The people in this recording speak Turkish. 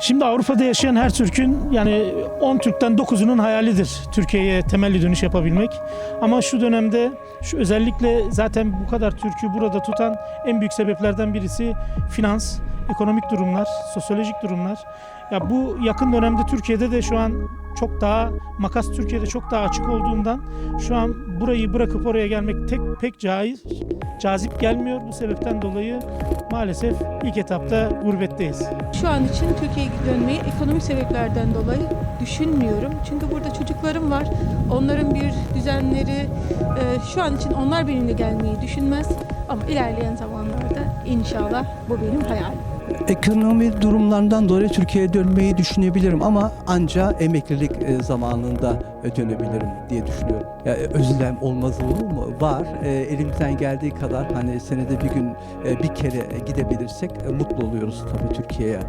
Şimdi Avrupa'da yaşayan her Türk'ün yani 10 Türk'ten 9'unun hayalidir Türkiye'ye temelli dönüş yapabilmek. Ama şu dönemde şu özellikle zaten bu kadar Türk'ü burada tutan en büyük sebeplerden birisi finans, ekonomik durumlar, sosyolojik durumlar. Ya bu yakın dönemde Türkiye'de de şu an çok daha makas Türkiye'de çok daha açık olduğundan şu an burayı bırakıp oraya gelmek tek pek caiz cazip gelmiyor. Bu sebepten dolayı maalesef ilk etapta gurbetteyiz. Şu an için Türkiye'ye dönmeyi ekonomik sebeplerden dolayı düşünmüyorum. Çünkü burada çocuklarım var. Onların bir düzenleri e, şu an için onlar benimle gelmeyi düşünmez. Ama ilerleyen zamanlarda inşallah bu benim hayalim. Ekonomi durumlarından dolayı Türkiye'ye dönmeyi düşünebilirim ama anca emeklilik e, zamanında dönebilirim diye düşünüyorum. Ya, e, özlem olmaz olur mu? Var. E, elimizden geldiği kadar hani senede bir gün bir kere gidebilirsek mutlu oluyoruz tabii Türkiye'ye.